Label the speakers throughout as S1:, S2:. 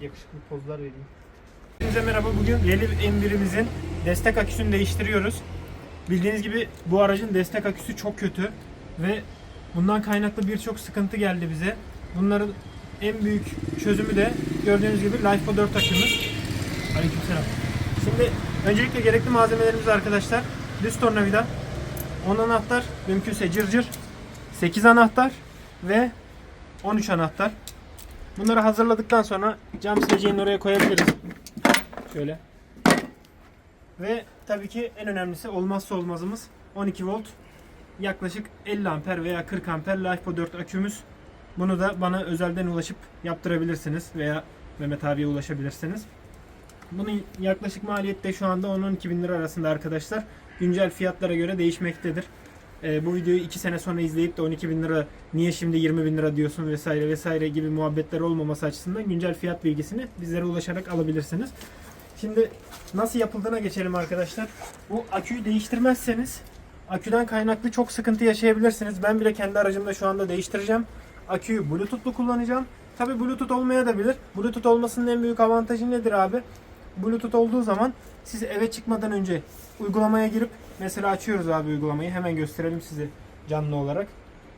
S1: yakışıklı pozlar vereyim. Hepinize merhaba. Bugün Rally M1'imizin destek aküsünü değiştiriyoruz. Bildiğiniz gibi bu aracın destek aküsü çok kötü ve bundan kaynaklı birçok sıkıntı geldi bize. Bunların en büyük çözümü de gördüğünüz gibi LifePo 4 akümüz. Aleykümselam. Şimdi öncelikle gerekli malzemelerimiz arkadaşlar. Düz tornavida, 10 anahtar, mümkünse cırcır, 8 anahtar ve 13 anahtar. Bunları hazırladıktan sonra cam sileceğini oraya koyabiliriz. Şöyle. Ve tabii ki en önemlisi olmazsa olmazımız 12 volt yaklaşık 50 amper veya 40 amper LiFePO 4 akümüz. Bunu da bana özelden ulaşıp yaptırabilirsiniz veya Mehmet abiye ulaşabilirsiniz. Bunun yaklaşık maliyeti de şu anda 10-12 bin lira arasında arkadaşlar. Güncel fiyatlara göre değişmektedir. Ee, bu videoyu 2 sene sonra izleyip de 12 bin lira niye şimdi 20 bin lira diyorsun vesaire vesaire gibi muhabbetler olmaması açısından güncel fiyat bilgisini bizlere ulaşarak alabilirsiniz. Şimdi nasıl yapıldığına geçelim arkadaşlar. Bu aküyü değiştirmezseniz aküden kaynaklı çok sıkıntı yaşayabilirsiniz. Ben bile kendi aracımda şu anda değiştireceğim. Aküyü Bluetooth'lu kullanacağım. Tabi Bluetooth olmayabilir. Bluetooth olmasının en büyük avantajı nedir abi? Bluetooth olduğu zaman siz eve çıkmadan önce uygulamaya girip mesela açıyoruz abi uygulamayı. Hemen gösterelim size canlı olarak.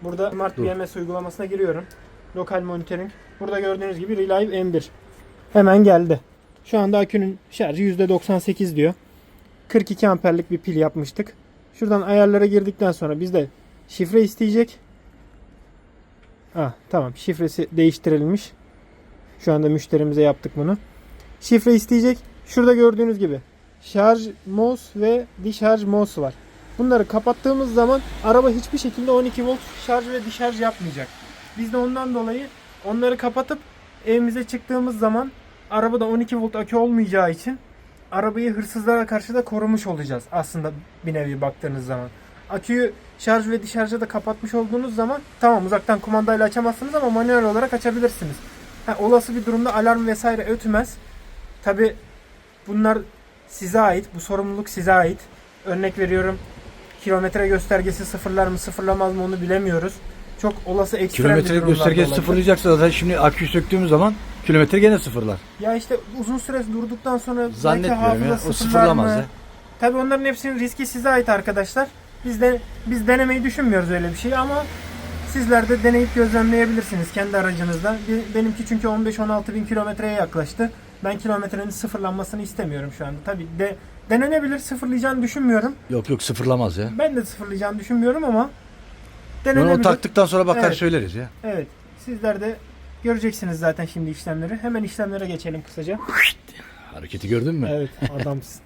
S1: Burada Smart. BMS uygulamasına giriyorum. Lokal monitoring. Burada gördüğünüz gibi Relive M1. Hemen geldi. Şu anda akünün şarjı %98 diyor. 42 amperlik bir pil yapmıştık. Şuradan ayarlara girdikten sonra bizde şifre isteyecek. Ah, tamam şifresi değiştirilmiş. Şu anda müşterimize yaptık bunu. Şifre isteyecek. Şurada gördüğünüz gibi şarj MOS ve discharge MOS var. Bunları kapattığımız zaman araba hiçbir şekilde 12 volt şarj ve discharge yapmayacak. Biz de ondan dolayı onları kapatıp evimize çıktığımız zaman arabada 12 volt akü olmayacağı için arabayı hırsızlara karşı da korumuş olacağız aslında bir nevi baktığınız zaman. Aküyü şarj ve discharge'ı da kapatmış olduğunuz zaman tamam uzaktan kumandayla açamazsınız ama manuel olarak açabilirsiniz. Ha, olası bir durumda alarm vesaire ötmez. Tabi bunlar size ait. Bu sorumluluk size ait. Örnek veriyorum. Kilometre göstergesi sıfırlar mı sıfırlamaz mı onu bilemiyoruz. Çok olası ekstrem
S2: Kilometre göstergesi sıfırlayacaksa zaten şimdi aküyü söktüğümüz zaman kilometre gene sıfırlar.
S1: Ya işte uzun süre durduktan sonra belki
S2: Zannetmiyorum ya. O sıfırlamaz ya.
S1: Tabii onların hepsinin riski size ait arkadaşlar. Biz de biz denemeyi düşünmüyoruz öyle bir şey ama sizler de deneyip gözlemleyebilirsiniz kendi aracınızda. Be- Benimki çünkü 15-16 bin kilometreye yaklaştı. Ben kilometrenin sıfırlanmasını istemiyorum şu anda. Tabii de denenebilir sıfırlayacağını düşünmüyorum.
S2: Yok yok sıfırlamaz ya.
S1: Ben de sıfırlayacağını düşünmüyorum ama denenebilir.
S2: o taktıktan sonra bakar
S1: Evet.
S2: söyleriz ya.
S1: Evet. Sizler de göreceksiniz zaten şimdi işlemleri. Hemen işlemlere geçelim kısaca.
S2: Hareketi gördün mü?
S1: Evet adamsın.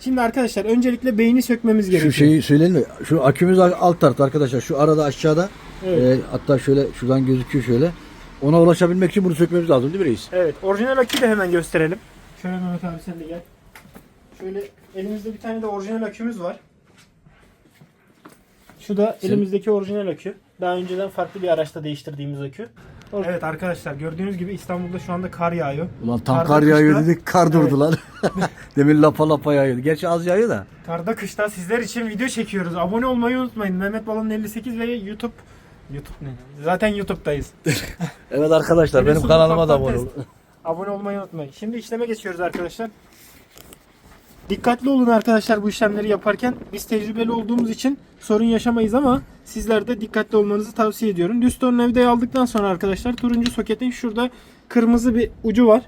S1: Şimdi arkadaşlar öncelikle beyni sökmemiz gerekiyor.
S2: Şu şeyi söyleyelim mi? Şu akümüz alt tarafta arkadaşlar. Şu arada aşağıda.
S1: Evet.
S2: e, hatta şöyle şuradan gözüküyor şöyle. Ona ulaşabilmek için bunu sökmemiz lazım değil mi reis?
S1: Evet, orijinal aküyü de hemen gösterelim. Şöyle Mehmet abi sen de gel. Şöyle elimizde bir tane de orijinal akümüz var. Şu da
S2: Sen-
S1: elimizdeki orijinal akü. Daha önceden farklı bir araçta değiştirdiğimiz akü. Evet arkadaşlar gördüğünüz gibi İstanbul'da şu anda kar yağıyor.
S2: Ulan tam
S1: Karda,
S2: kar yağıyor
S1: kışta-
S2: dedik kar
S1: Evet.
S2: durdu lan. Demin lapa lapa yağıyordu. Gerçi az yağıyor da.
S1: Karda kışta sizler için video çekiyoruz. Abone olmayı unutmayın. Mehmet Balon'un 58 ve YouTube YouTube ne? Zaten YouTube'dayız.
S2: Evet arkadaşlar benim
S1: Biliyorsunuz,
S2: kanalıma da
S1: ufaktan
S2: abone olun.
S1: test. Abone olmayı unutmayın. Şimdi işleme geçiyoruz arkadaşlar. Dikkatli olun arkadaşlar bu işlemleri yaparken. Biz tecrübeli olduğumuz için sorun yaşamayız ama sizler de dikkatli olmanızı tavsiye ediyorum. Düz tornavidayı aldıktan sonra arkadaşlar turuncu soketin şurada kırmızı bir ucu var.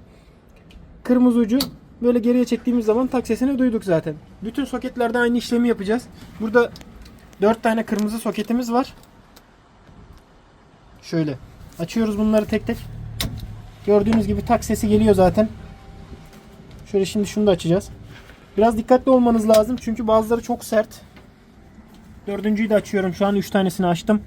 S1: Kırmızı ucu böyle geriye çektiğimiz zaman tak sesini duyduk zaten. Bütün soketlerde aynı işlemi yapacağız. Burada 4 tane kırmızı soketimiz var. Şöyle açıyoruz bunları tek tek. Gördüğünüz gibi tak sesi geliyor zaten. Şöyle şimdi şunu da açacağız. Biraz dikkatli olmanız lazım çünkü bazıları çok sert. Dördüncüyü de açıyorum. Şu an 3 tanesini açtım.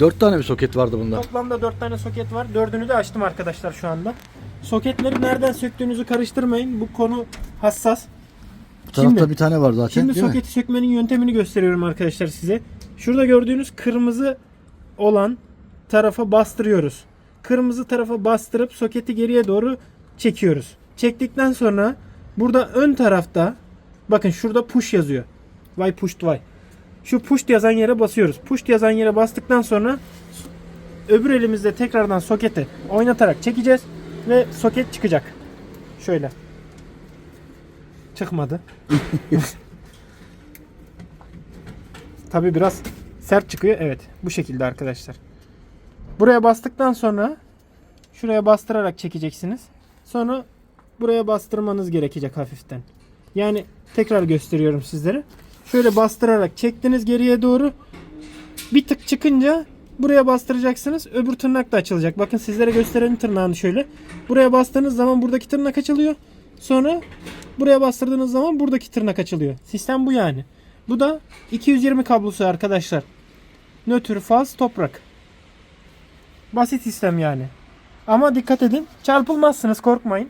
S2: Dört tane bir soket vardı bunda.
S1: Toplamda 4 tane soket var. Dördünü de açtım arkadaşlar şu anda. Soketleri nereden söktüğünüzü karıştırmayın. Bu konu hassas.
S2: Bu tarafta
S1: Şimdi-
S2: bir tane var zaten
S1: Şimdi
S2: değil mi?
S1: soketi sökmenin yöntemini gösteriyorum arkadaşlar size. Şurada gördüğünüz kırmızı olan tarafa bastırıyoruz. Kırmızı tarafa bastırıp soketi geriye doğru çekiyoruz. Çektikten sonra burada ön tarafta bakın şurada push yazıyor. Why pushed why. Şu push yazan yere basıyoruz. Push yazan yere bastıktan sonra öbür elimizde tekrardan soketi oynatarak çekeceğiz. ve soket çıkacak. Şöyle. Çıkmadı. Tabi biraz sert çıkıyor. Evet. Bu şekilde arkadaşlar. Buraya bastıktan sonra şuraya bastırarak çekeceksiniz. Sonra buraya bastırmanız gerekecek hafiften. Yani tekrar gösteriyorum sizlere. Şöyle bastırarak çektiniz geriye doğru. Bir tık çıkınca buraya bastıracaksınız. Öbür tırnak da açılacak. Bakın sizlere gösterelim tırnağını şöyle. Buraya bastığınız zaman buradaki tırnak açılıyor. Sonra buraya bastırdığınız zaman buradaki tırnak açılıyor. Sistem bu yani. Bu da 220 kablosu arkadaşlar. Nötr, faz, toprak. Basit sistem yani. Ama dikkat edin. Çarpılmazsınız korkmayın.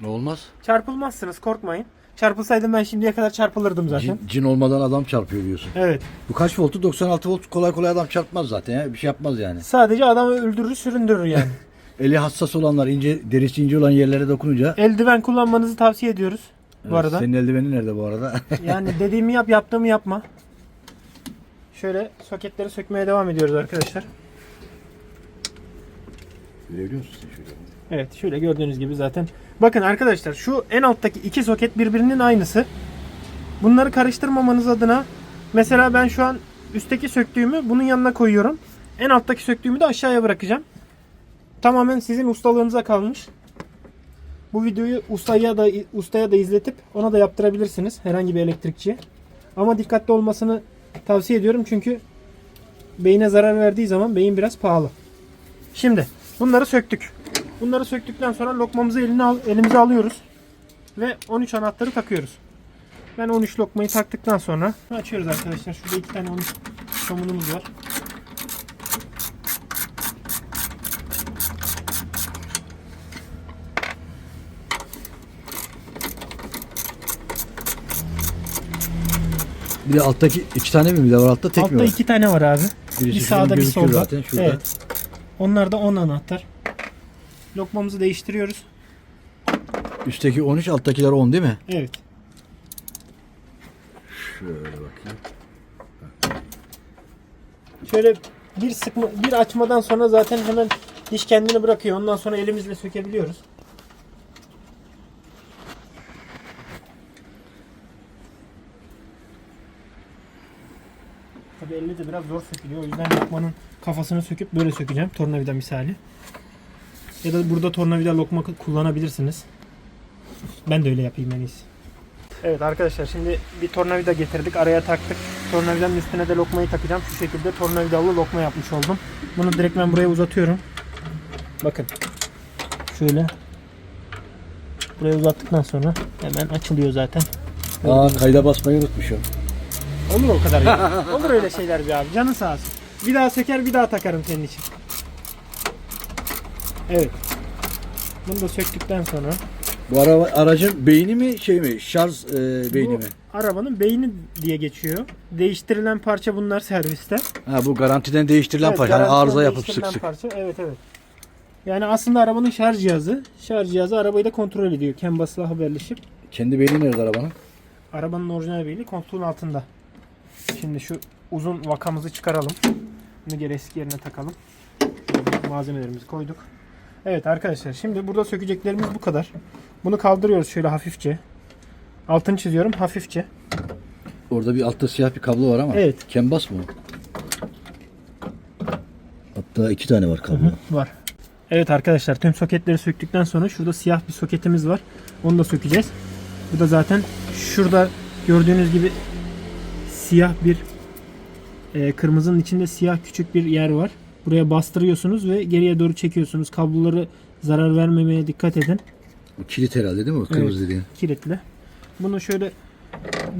S2: Ne olmaz?
S1: Çarpılmazsınız korkmayın. Çarpılsaydım ben şimdiye kadar çarpılırdım zaten.
S2: Cin, cin olmadan adam çarpıyor diyorsun.
S1: Evet.
S2: Bu kaç voltu? 96 volt kolay kolay adam çarpmaz zaten ya. Bir şey yapmaz yani.
S1: Sadece adamı öldürür süründürür yani.
S2: Eli hassas olanlar, ince derisi ince olan yerlere dokununca
S1: Eldiven kullanmanızı tavsiye ediyoruz. Bu
S2: Evet,
S1: arada.
S2: Senin eldivenin nerede bu arada?
S1: Yani dediğimi yap, yaptığımı yapma. Şöyle soketleri sökmeye devam ediyoruz arkadaşlar.
S2: Görebiliyor musun şöyle?
S1: Evet şöyle gördüğünüz gibi zaten. Bakın arkadaşlar şu en alttaki iki soket birbirinin aynısı. Bunları karıştırmamanız adına mesela ben şu an üstteki söktüğümü bunun yanına koyuyorum. En alttaki söktüğümü de aşağıya bırakacağım. Tamamen sizin ustalığınıza kalmış. Bu videoyu ustaya da ustaya da izletip ona da yaptırabilirsiniz herhangi bir elektrikçiye. Ama dikkatli olmasını tavsiye ediyorum çünkü beyine zarar verdiği zaman beyin biraz pahalı. Şimdi bunları söktük. Bunları söktükten sonra lokmamızı eline al, elimize alıyoruz. Ve 13 anahtarı takıyoruz. Ben 13 lokmayı taktıktan sonra açıyoruz arkadaşlar. Şurada iki tane 13 somunumuz var.
S2: Bir de alttaki iki tane mi bir de var altta tek mi
S1: Altta
S2: var?
S1: iki tane var abi.
S2: Birisi
S1: bir
S2: şuradan
S1: sağda bir
S2: gözüküyor
S1: solda.
S2: Zaten, şurada.
S1: Evet. Onlar da 10 anahtar. Lokmamızı değiştiriyoruz.
S2: Üstteki 13 alttakiler 10 değil mi?
S1: Evet.
S2: Şöyle bakayım.
S1: Şöyle bir sıkma, bir açmadan sonra zaten hemen diş kendini bırakıyor. Ondan sonra elimizle sökebiliyoruz. Tabii elle de biraz zor sökülüyor. O yüzden lokmanın kafasını söküp böyle sökeceğim. Tornavida misali. Ya da burada tornavida lokma kullanabilirsiniz. Ben de öyle yapayım en iyisi. Evet arkadaşlar şimdi bir tornavida getirdik. Araya taktık. Tornavidanın üstüne de lokmayı takacağım. Şu şekilde tornavidalı lokma yapmış oldum. Bunu direkt ben buraya uzatıyorum. Bakın. Şöyle. Buraya uzattıktan sonra hemen açılıyor zaten.
S2: Aa kayda basmayı unutmuşum.
S1: Olur o kadar ya. Olur öyle şeyler bir abi. Canın sağ olsun. Bir daha söker bir daha takarım senin için. Evet. Bunu da söktükten sonra
S2: Bu araba, aracın beyni mi şey mi? Şarj e, beyni
S1: bu
S2: mi?
S1: arabanın beyni diye geçiyor. Değiştirilen parça bunlar serviste.
S2: Ha bu garantiden değiştirilen
S1: Evet,
S2: parça.
S1: Garantiden
S2: arıza yapıp sık
S1: değiştirilen
S2: sık.
S1: Parça. Evet evet. Yani aslında arabanın şarj cihazı. Şarj cihazı arabayı da kontrol ediyor. CAN basıyla haberleşip.
S2: Kendi beyni nerede arabanın?
S1: Arabanın orijinal beyni koltuğun altında. Şimdi şu uzun vakamızı çıkaralım. Bunu geri eski yerine takalım. Malzemelerimizi koyduk. Evet arkadaşlar şimdi burada sökeceklerimiz bu kadar. Bunu kaldırıyoruz şöyle hafifçe. Altını çiziyorum hafifçe.
S2: Orada bir altta siyah bir kablo var ama.
S1: Evet.
S2: Kembas mı? o? Hatta iki tane var kablo.
S1: Var. Evet arkadaşlar tüm soketleri söktükten sonra şurada siyah bir soketimiz var. Onu da sökeceğiz. Bu da zaten şurada gördüğünüz gibi siyah bir e, kırmızının içinde siyah küçük bir yer var. Buraya bastırıyorsunuz ve geriye doğru çekiyorsunuz. Kabloları zarar vermemeye dikkat edin.
S2: Kilit herhalde değil mi? O kırmızı dediğin.
S1: Kilitli. Bunu şöyle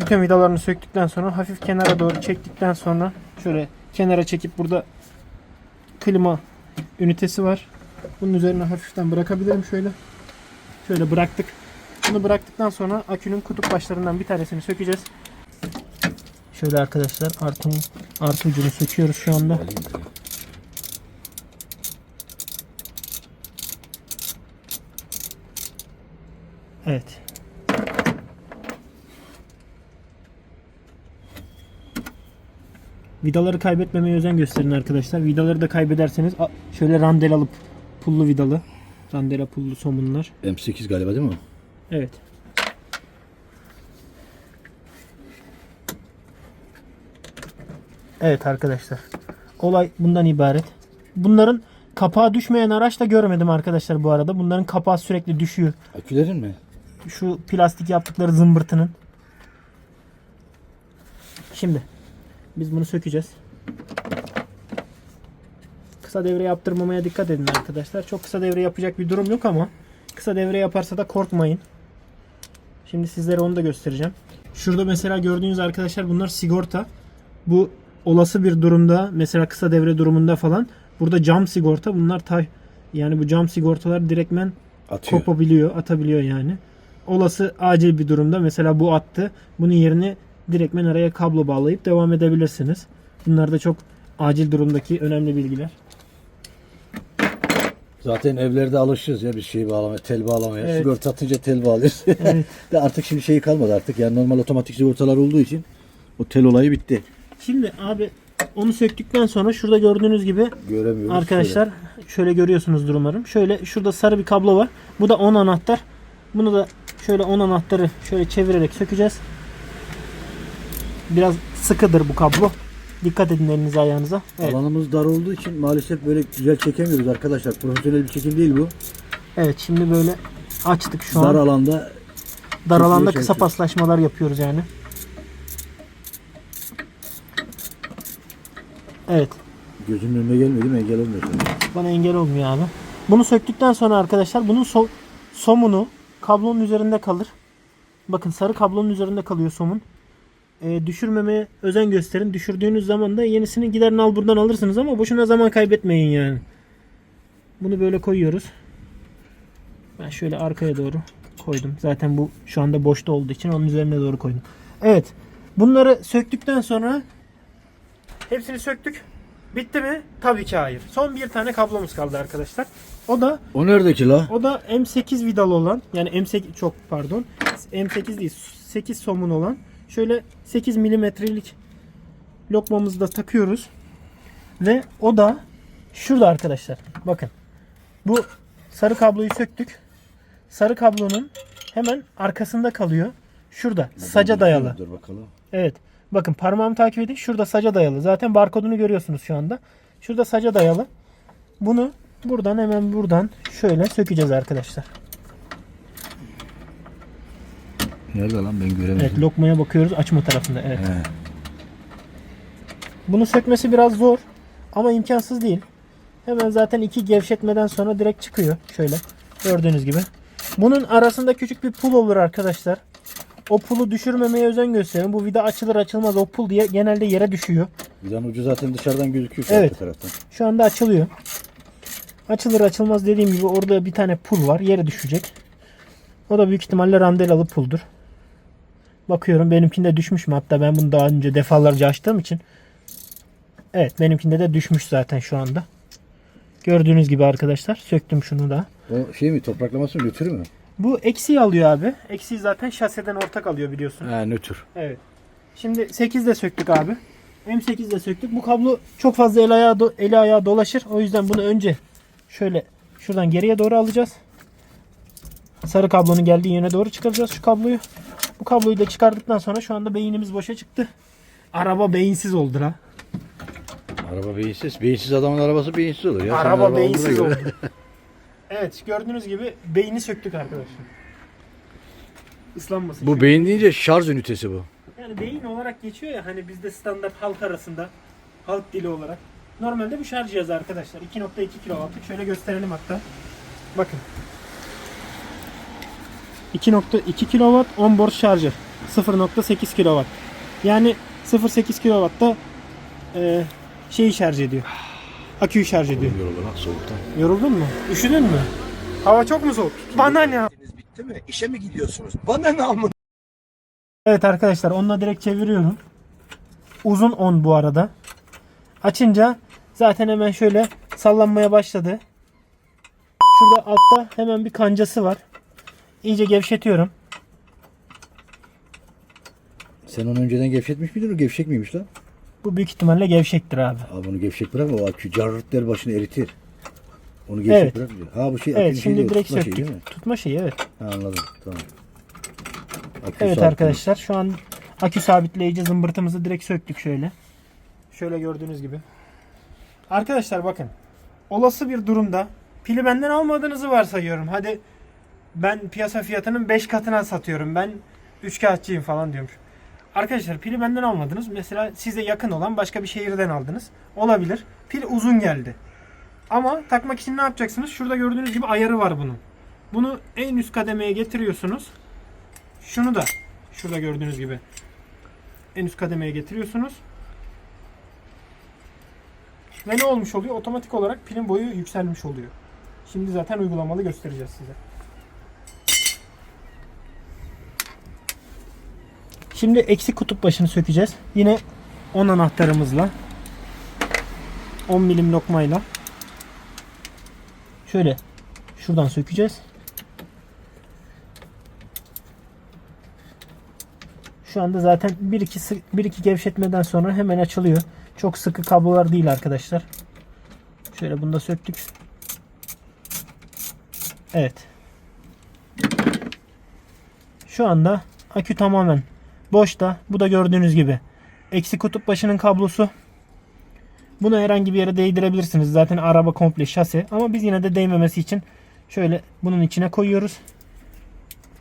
S1: bütün vidalarını söktükten sonra hafif kenara doğru çektikten sonra şöyle kenara çekip burada klima ünitesi var. Bunun üzerine hafiften bırakabilirim şöyle. Şöyle bıraktık. Bunu bıraktıktan sonra akünün kutup başlarından bir tanesini sökeceğiz. Şöyle arkadaşlar artı, artı ucunu söküyoruz şu anda. Evet. Vidaları kaybetmemeye özen gösterin arkadaşlar. Vidaları da kaybederseniz şöyle randel alıp pullu vidalı Dandela pullu somunlar.
S2: M8 galiba değil mi?
S1: Evet. Evet arkadaşlar. Olay bundan ibaret. Bunların kapağı düşmeyen araç da görmedim arkadaşlar bu arada. Bunların kapağı sürekli düşüyor.
S2: Akülerin mi?
S1: Şu plastik yaptıkları zımbırtının. Şimdi biz bunu sökeceğiz. Kısa devre yaptırmamaya dikkat edin arkadaşlar. Çok kısa devre yapacak bir durum yok ama kısa devre yaparsa da korkmayın. Şimdi sizlere onu da göstereceğim. Şurada mesela gördüğünüz arkadaşlar bunlar sigorta. Bu olası bir durumda mesela kısa devre durumunda falan burada cam sigorta bunlar tay yani bu cam sigortalar direktmen
S2: Atıyor.
S1: kopabiliyor, atabiliyor yani. Olası acil bir durumda mesela bu attı. Bunun yerine direktmen araya kablo bağlayıp devam edebilirsiniz. Bunlar da çok acil durumdaki önemli bilgiler.
S2: Zaten evlerde alışırız ya bir şey bağlamaya, tel bağlamaya.
S1: Evet.
S2: Sigorta atınca tel bağlıyoruz.
S1: Evet.
S2: de artık şimdi şey kalmadı artık. Yani normal otomatik sigortalar olduğu için o tel olayı bitti.
S1: Şimdi abi onu söktükten sonra şurada gördüğünüz gibi
S2: Göremiyoruz.
S1: arkadaşlar şöyle görüyorsunuzdur umarım. Şöyle şurada sarı bir kablo var. Bu da 10 anahtar. Bunu da şöyle 10 anahtarı şöyle çevirerek sökeceğiz. Biraz sıkıdır bu kablo. Dikkat edin elinize ayağınıza.
S2: Şöyle.
S1: Evet.
S2: Alanımız dar olduğu için maalesef böyle güzel çekemiyoruz arkadaşlar. Profesyonel bir çekim değil bu.
S1: Evet şimdi böyle açtık şu
S2: dar
S1: an.
S2: alanda
S1: Dar alanda kısa paslaşmalar yapıyoruz yani. Evet.
S2: gözümün önüne değil mi? Engel olmuyor.
S1: Bana engel olmuyor abi. Bunu söktükten sonra arkadaşlar bunun so- somunu kablonun üzerinde kalır. Bakın sarı kablonun üzerinde kalıyor somun. Ee, düşürmemeye özen gösterin. Düşürdüğünüz zaman da yenisini giderin al buradan alırsınız ama boşuna zaman kaybetmeyin yani. Bunu böyle koyuyoruz. Ben şöyle arkaya doğru koydum. Zaten bu şu anda boşta olduğu için onun üzerine doğru koydum. Evet. Bunları söktükten sonra hepsini söktük. Bitti mi? Tabii ki hayır. Son bir tane kablomuz kaldı arkadaşlar. O da
S2: O neredeki la?
S1: o da M8 vidalı olan yani M8 çok pardon M8 değil 8 somun olan şöyle 8 milimetrelik lokmamızı da takıyoruz. Ve o da şurada arkadaşlar. Bakın. Bu sarı kabloyu söktük. Sarı kablonun hemen arkasında kalıyor. Şurada saca dayalı.
S2: Dur bakalım.
S1: Evet. Bakın parmağımı takip edin. Şurada saca dayalı. Zaten barkodunu görüyorsunuz şu anda. Şurada saca dayalı. Bunu buradan hemen buradan şöyle sökeceğiz arkadaşlar.
S2: Nerede lan ben göremedim.
S1: Evet lokmaya bakıyoruz açma tarafında. Evet.
S2: He.
S1: Bunu sökmesi biraz zor ama imkansız değil. Hemen zaten iki gevşetmeden sonra direkt çıkıyor. Şöyle gördüğünüz gibi. Bunun arasında küçük bir pul olur arkadaşlar. O pulu düşürmemeye özen gösterin. Bu vida açılır açılmaz o pul diye genelde yere düşüyor.
S2: Vidanın ucu zaten dışarıdan gözüküyor şu
S1: Evet.
S2: taraftan.
S1: Şu anda açılıyor. Açılır açılmaz dediğim gibi orada bir tane pul var. Yere düşecek. O da büyük ihtimalle randelalı puldur. Bakıyorum benimkinde düşmüş mü? Hatta ben bunu daha önce defalarca açtığım için. Evet benimkinde de düşmüş zaten şu anda. Gördüğünüz gibi arkadaşlar. Söktüm şunu da.
S2: O şey mi topraklaması mı nötr mü?
S1: Bu eksiği alıyor abi. Eksiği zaten şaseden ortak alıyor biliyorsun.
S2: He nötr.
S1: Evet. Şimdi 8 de söktük abi. M8 de söktük. Bu kablo çok fazla el ayağı, do- eli ayağı dolaşır. O yüzden bunu önce şöyle şuradan geriye doğru alacağız. Sarı kablonun geldiği yöne doğru çıkaracağız şu kabloyu. Bu kabloyu da çıkardıktan sonra şu anda beynimiz boşa çıktı. Araba beyinsiz oldu ha.
S2: Araba beyinsiz. Beyinsiz adamın arabası beyinsiz olur ya. Senin
S1: Araba beyinsiz oldu. evet gördüğünüz gibi beyni söktük arkadaşlar. Islanmasın.
S2: Bu beyin deyince şarj ünitesi bu.
S1: Yani beyin olarak geçiyor ya hani bizde standart halk arasında halk dili olarak. Normalde bu şarj cihazı arkadaşlar. 2.2 kW'lık. Şöyle gösterelim hatta. Bakın. 2.2 kW onboard şarjı. 0.8 kW. Yani 0.8 kW'da e, şeyi şarj ediyor. Aküyü şarj ediyor.
S2: Yoruldu lan soğuktan.
S1: Yoruldun mu? Üşüdün mü? Hava çok mu soğuk? Bana ne?
S3: bitti mi? İşe mi gidiyorsunuz? Bana ne amına?
S1: Evet arkadaşlar onunla direkt çeviriyorum. Uzun 10 bu arada. Açınca zaten hemen şöyle sallanmaya başladı. Şurada altta hemen bir kancası var. İyice gevşetiyorum.
S2: Sen onu önceden gevşetmiş miydin? O gevşek miymiş lan?
S1: Bu büyük ihtimalle gevşektir abi.
S2: Abi bunu gevşek bırakma. O akü carrırt der başını eritir. Onu gevşek
S1: Evet.
S2: bırakmıyor. Ha bu şey
S1: Evet
S2: şey
S1: şimdi
S2: değil,
S1: direkt
S2: tutma
S1: söktük.
S2: şeyi değil mi?
S1: Tutma şeyi evet.
S2: Ha, anladım. Tamam. Akü
S1: Evet
S2: sabit.
S1: arkadaşlar şu an akü sabitleyici zımbırtımızı direkt söktük şöyle. Şöyle gördüğünüz gibi. Arkadaşlar bakın. Olası bir durumda pili benden almadığınızı varsayıyorum. Hadi ben piyasa fiyatının 5 katına satıyorum. Ben 3 kağıtçıyım falan diyormuş. Arkadaşlar pili benden almadınız. Mesela size yakın olan başka bir şehirden aldınız. Olabilir. Pil uzun geldi. Ama takmak için ne yapacaksınız? Şurada gördüğünüz gibi ayarı var bunun. Bunu en üst kademeye getiriyorsunuz. Şunu da şurada gördüğünüz gibi en üst kademeye getiriyorsunuz. Ve ne olmuş oluyor? Otomatik olarak pilin boyu yükselmiş oluyor. Şimdi zaten uygulamalı göstereceğiz size. Şimdi eksik kutup başını sökeceğiz. Yine 10 anahtarımızla 10 milim lokmayla şöyle şuradan sökeceğiz. Şu anda zaten 1-2 sı- 1-2 gevşetmeden sonra hemen açılıyor. Çok sıkı kablolar değil arkadaşlar. Şöyle bunu da söktük. Evet. Şu anda akü tamamen boşta. Bu da gördüğünüz gibi. Eksi kutup başının kablosu. Bunu herhangi bir yere değdirebilirsiniz. Zaten araba komple şase. Ama biz yine de değmemesi için şöyle bunun içine koyuyoruz.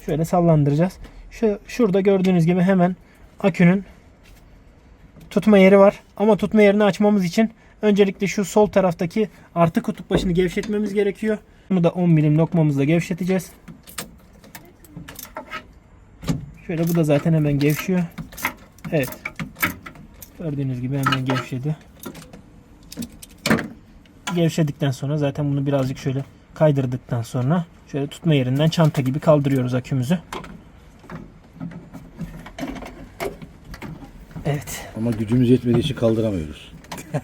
S1: Şöyle sallandıracağız. Şu, şurada gördüğünüz gibi hemen akünün tutma yeri var. Ama tutma yerini açmamız için öncelikle şu sol taraftaki artı kutup başını gevşetmemiz gerekiyor. Bunu da 10 milim lokmamızla gevşeteceğiz. Şöyle bu da zaten hemen gevşiyor. Evet. Gördüğünüz gibi hemen gevşedi. Gevşedikten sonra zaten bunu birazcık şöyle kaydırdıktan sonra şöyle tutma yerinden çanta gibi kaldırıyoruz akümüzü. Evet.
S2: Ama gücümüz yetmediği için kaldıramıyoruz.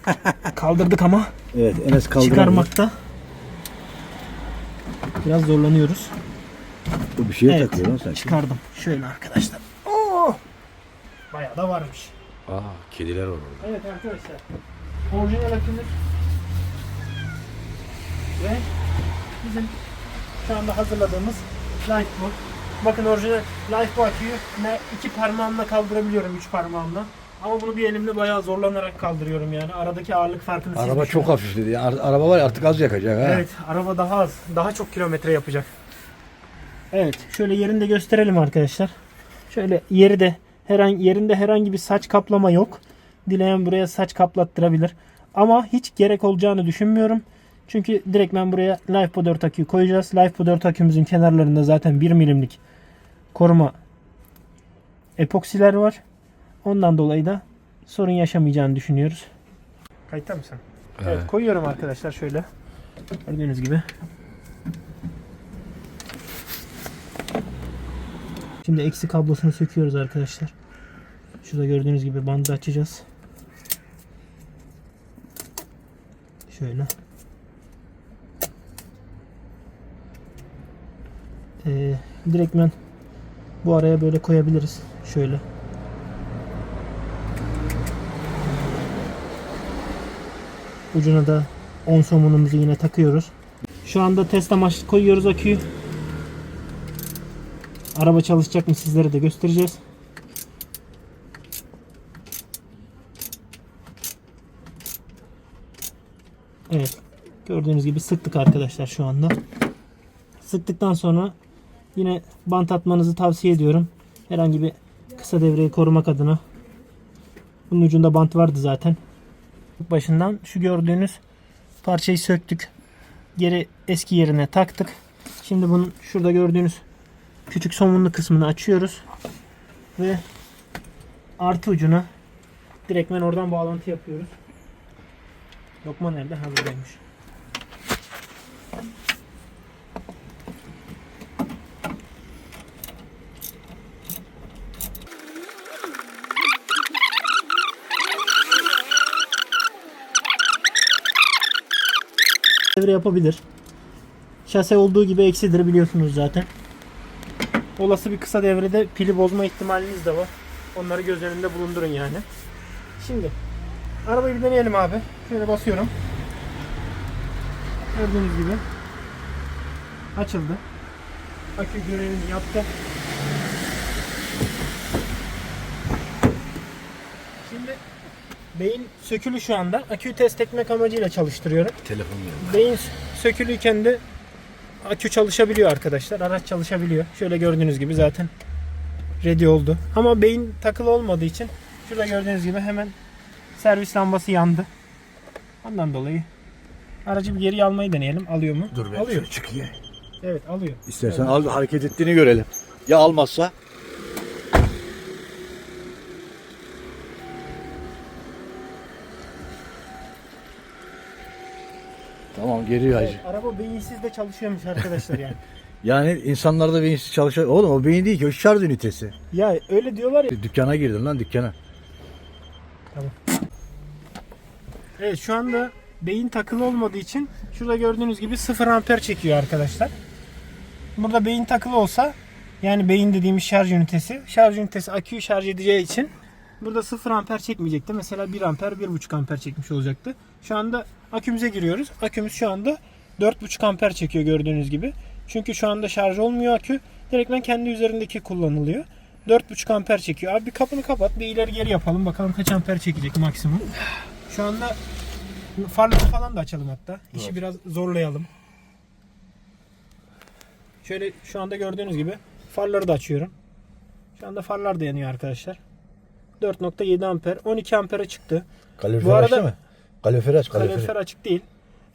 S1: Kaldırdık ama
S2: Evet Enes kaldıramıyor.
S1: çıkarmakta biraz zorlanıyoruz.
S2: Bu bir şeye
S1: Evet.
S2: takıyor lan sanki.
S1: Çıkardım. Şöyle arkadaşlar. Oo! Bayağı da varmış.
S2: Aa kediler var orada.
S1: Evet arkadaşlar. Orijinal akümüz ve bizim şu anda hazırladığımız Lifeboat. Bakın orijinal Lifeboat aküyü ne iki parmağımla kaldırabiliyorum, üç parmağımla. Ama bunu bir elimle bayağı zorlanarak kaldırıyorum yani. Aradaki ağırlık farkını
S2: Araba çok hafifledi. Ya. Ar- Araba var ya artık az yakacak ha.
S1: Evet, araba daha az, daha çok kilometre yapacak. Evet, şöyle yerini de gösterelim arkadaşlar. Şöyle yeri de herhangi yerinde herhangi bir saç kaplama yok. Dileyen buraya saç kaplattırabilir. Ama hiç gerek olacağını düşünmüyorum. Çünkü direkt ben buraya LifePo 4 aküyü koyacağız. LifePo 4 akümüzün kenarlarında zaten 1 milimlik koruma epoksiler var. Ondan dolayı da sorun yaşamayacağını düşünüyoruz. Kayıtta mısın? Evet, koyuyorum arkadaşlar şöyle. Gördüğünüz gibi. Şimdi eksi kablosunu söküyoruz arkadaşlar. Şurada gördüğünüz gibi bandı açacağız. Şöyle. Ee, direktmen bu araya böyle koyabiliriz. Şöyle. Ucuna da 10 somunumuzu yine takıyoruz. Şu anda test amaçlı koyuyoruz aküyü. Araba çalışacak mı sizlere de göstereceğiz. Evet. Gördüğünüz gibi sıktık arkadaşlar şu anda. Sıktıktan sonra yine bant atmanızı tavsiye ediyorum. Herhangi bir kısa devreyi korumak adına. Bunun ucunda bant vardı zaten. Başından şu gördüğünüz parçayı söktük. Geri eski yerine taktık. Şimdi bunun şurada gördüğünüz küçük somunlu kısmını açıyoruz. Ve artı ucuna direktmen oradan bağlantı yapıyoruz. Lokma nerede? Ha buradaymış. devre yapabilir. Şase olduğu gibi eksidir biliyorsunuz zaten. Olası bir kısa devrede pili bozma ihtimaliniz de var. Onları göz önünde bulundurun yani. Şimdi arabayı bir deneyelim abi. Şöyle basıyorum. Gördüğünüz gibi açıldı. Akü görevini yaptı. Şimdi beyin sökülü şu anda. Aküyü test etmek amacıyla çalıştırıyorum.
S2: Telefon.
S1: Beyin sökülüyken de akü çalışabiliyor arkadaşlar. Araç çalışabiliyor. Şöyle gördüğünüz gibi zaten ready oldu. Ama beyin takılı olmadığı için şurada gördüğünüz gibi hemen servis lambası yandı. Ondan dolayı aracı bir geri almayı deneyelim. Alıyor mu?
S2: Dur ben
S1: alıyor.
S2: çıkayım.
S1: Evet alıyor.
S2: İstersen al hareket ettiğini görelim. Ya almazsa? Tamam geliyor hacı.
S1: Araba beyinsiz de çalışıyormuş arkadaşlar yani.
S2: Yani insanlarda beyinsiz çalışıyor. Oğlum o beyin değil ki o şarj ünitesi.
S1: ya öyle diyorlar ya.
S2: Dükkana girdin lan dükkana.
S1: Evet şu anda beyin takılı olmadığı için şurada gördüğünüz gibi 0 amper çekiyor arkadaşlar. Burada beyin takılı olsa yani beyin dediğimiz şarj ünitesi. Şarj ünitesi aküyü şarj edeceği için burada 0 amper çekmeyecekti. Mesela 1 amper 1,5 amper çekmiş olacaktı. Şu anda akümüze giriyoruz. Akümüz şu anda 4,5 amper çekiyor gördüğünüz gibi. Çünkü şu anda şarj olmuyor akü. Direktmen kendi üzerindeki kullanılıyor. 4,5 amper çekiyor. Abi bir kapını kapat bir ileri geri yapalım. Bakalım kaç amper çekecek maksimum. Şu anda farları falan da açalım hatta. İşi biraz zorlayalım. Şöyle şu anda gördüğünüz gibi farları da açıyorum. Şu anda farlar da yanıyor arkadaşlar. 4.7 amper, 12 ampere çıktı.
S2: Kalorifer
S1: Bu arada-
S2: açtı mı? Kalorifer aç kalorifer.
S1: Kalorifer açık değil.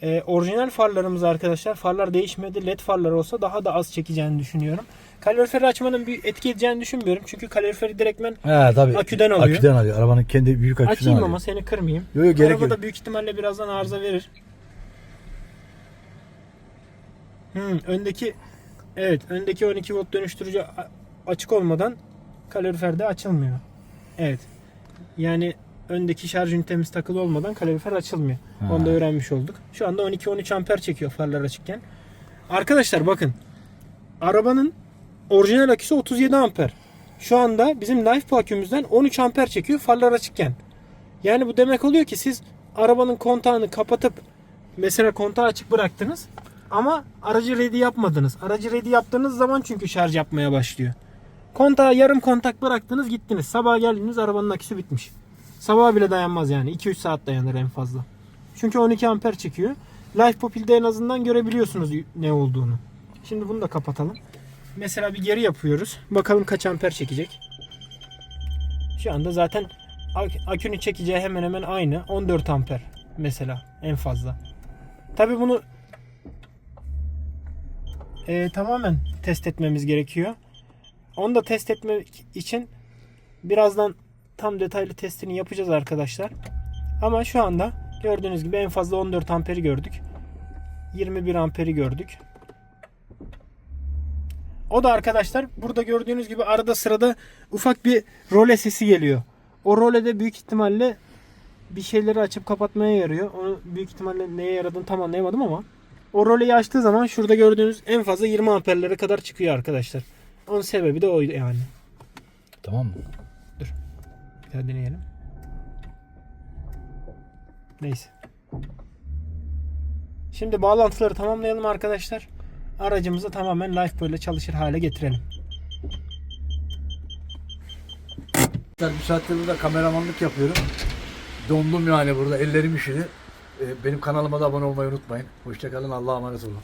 S1: Ee, orijinal farlarımız arkadaşlar farlar değişmedi. LED farlar olsa daha da az çekeceğini düşünüyorum. Kaloriferi açmanın bir etki edeceğini düşünmüyorum. Çünkü kaloriferi direktmen
S2: He tabii.
S1: Aküden alıyor.
S2: Aküden alıyor. Arabanın kendi büyük aküsünden
S1: açayım
S2: alıyor.
S1: ama seni kırmayayım.
S2: Yok yok gerek
S1: Arabada
S2: yok.
S1: büyük ihtimalle birazdan arıza verir. Hmm, öndeki evet öndeki 12 volt dönüştürücü açık olmadan kalorifer de açılmıyor. Evet. Yani öndeki şarj ünitemiz takılı olmadan kalorifer açılmıyor.
S2: Ha.
S1: Onu da öğrenmiş olduk. Şu anda 12-13 amper çekiyor farlar açıkken. Arkadaşlar bakın. Arabanın orijinal aküsü 37 amper. Şu anda bizim LifePo akümüzden 13 amper çekiyor farlar açıkken. Yani bu demek oluyor ki siz arabanın kontağını kapatıp mesela kontağı açık bıraktınız ama aracı ready yapmadınız. Aracı ready yaptığınız zaman çünkü şarj yapmaya başlıyor. Kontağı yarım kontak bıraktınız gittiniz. Sabah geldiniz arabanın aküsü bitmiş. Sabaha bile dayanmaz yani. 2-3 saat dayanır en fazla. Çünkü 12 amper çekiyor. Life Popil'de en azından görebiliyorsunuz ne olduğunu. Şimdi bunu da kapatalım. Mesela bir geri yapıyoruz. Bakalım kaç amper çekecek. Şu anda zaten ak- akünün çekeceği hemen hemen aynı. 14 amper mesela en fazla. Tabi bunu e, tamamen test etmemiz gerekiyor. Onu da test etmek için birazdan tam detaylı testini yapacağız arkadaşlar. Ama şu anda gördüğünüz gibi en fazla 14 amperi gördük. 21 amperi gördük. O da arkadaşlar burada gördüğünüz gibi arada sırada ufak bir role sesi geliyor. O role de büyük ihtimalle bir şeyleri açıp kapatmaya yarıyor. Onu büyük ihtimalle neye yaradığını tam anlayamadım ama o roleyi açtığı zaman şurada gördüğünüz en fazla 20 amperlere kadar çıkıyor arkadaşlar. Onun sebebi de oydu yani.
S2: Tamam mı?
S1: Bir daha deneyelim. Neyse. Şimdi bağlantıları tamamlayalım arkadaşlar. Aracımızı tamamen LifePo ile çalışır hale getirelim.
S2: Bir saattir burada kameramanlık yapıyorum. Dondum yani burada. Ellerim üşüdü. Ee, Benim kanalıma da abone olmayı unutmayın. Hoşçakalın. Allah'a emanet olun.